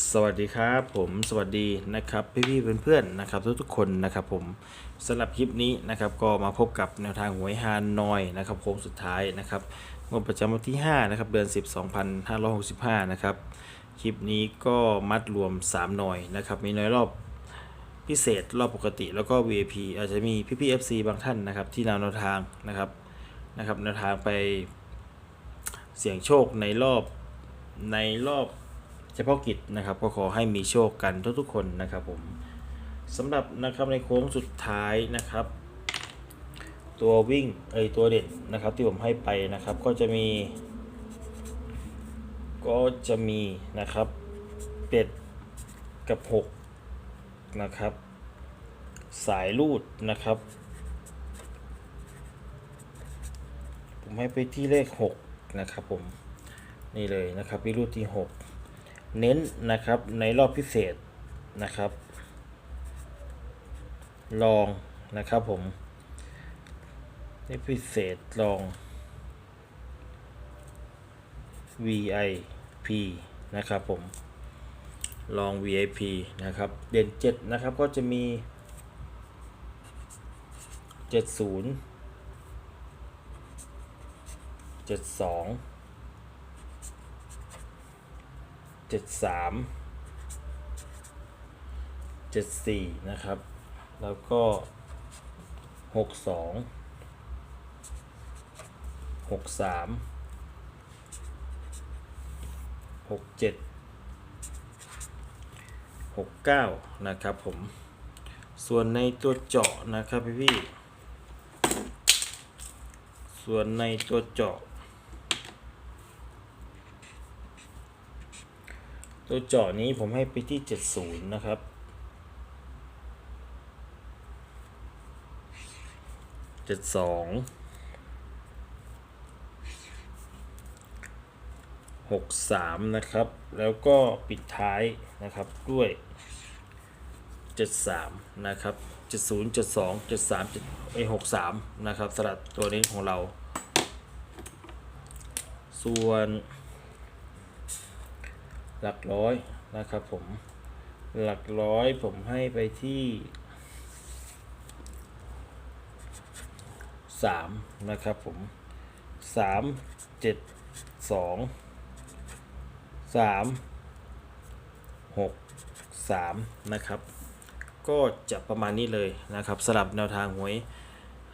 สวัสดีครับ ผมสวัสดีนะครับพี่ๆเพื่อนๆนะครับ ทุกๆคนนะครับ ผมสำหรับคลิปนี้นะครับ ก็มาพบกับแนวทางหวยฮานอยนะครับโค้งสุดท้ายนะครับงวดประจำวันที่5นะครับเดือน 10 2565นะครับคลิปนี้ก็มัดรวม 3 หน่อยนะครับ มีน้อยรอบพิเศษรอบปกติแล้วก็ VIP อาจจะมีพี่พี่ๆ FC บางท่านนะครับ ที่นำแนวทางนะครับนะครับแนวทางไปเสี่ยงโชคในรอบในรอบ เฉพาะกิจนะครับ ก็ขอให้มีโชคกันทุกๆคนนะครับผมสำหรับนะครับในโค้งสุดท้ายนะครับ ตัววิ่งเอยตัวเด่นนะครับที่ผมให้ไปนะครับก็จะมี ก็จะมีนะครับเป็ดกับ 6 นะครับ สายรูดนะครับ ผมให้ไปที่เลข 6 นะครับผม นี่เลยนะครับ วิรูดที่ 6 เน้นนะครับในรอบพิเศษนะครับ ลองนะครับผมนี่พิเศษลอง VIP นะครับผม ลอง VIP นะครับ เด่น7นะครับก็จะมี 70 72 เจ็ดสามเจ็ดสี่นะครับ แล้วก็หกสองหกสามหกเจ็ดหกเก้านะครับผม ส่วนในตัวเจาะนะครับพี่พี่ ส่วนในตัวเจาะ ตัวเจาะนี้ผมให้ไปที่ 70 นะครับ เจ็ดสองหกสามนะครับ แล้วก็ปิดท้ายนะครับด้วยเจ็ดสามนะครับเจ็ดศูนย์เจ็ดสองเจ็ดสามเจ็ดไอหกสามนะครับสลัดตัวนี้ของเรา ส่วน หลักร้อยนะครับผมหลักร้อยผมให้ไปที่สามนะครับผมสามเจ็ดสองสามหกสามนะครับ ก็จะประมาณนี้เลยนะครับสลับแนวทางหวย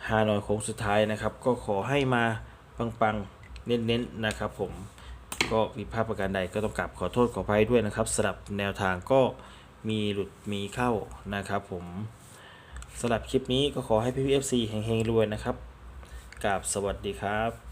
ฮานอยโค้งสุดท้ายนะครับ ก็ขอให้มาปังๆ เน้นๆนะครับผม ก็ผิดพลาดประการใดก็ต้องกราบขอโทษขออภัยด้วยนะครับสำหรับแนวทางก็มีหลุดมีเข้านะครับผมสำหรับคลิปนี้ก็ขอให้พี่พีเอฟซีเฮงๆรวยนะครับกราบสวัสดีครับ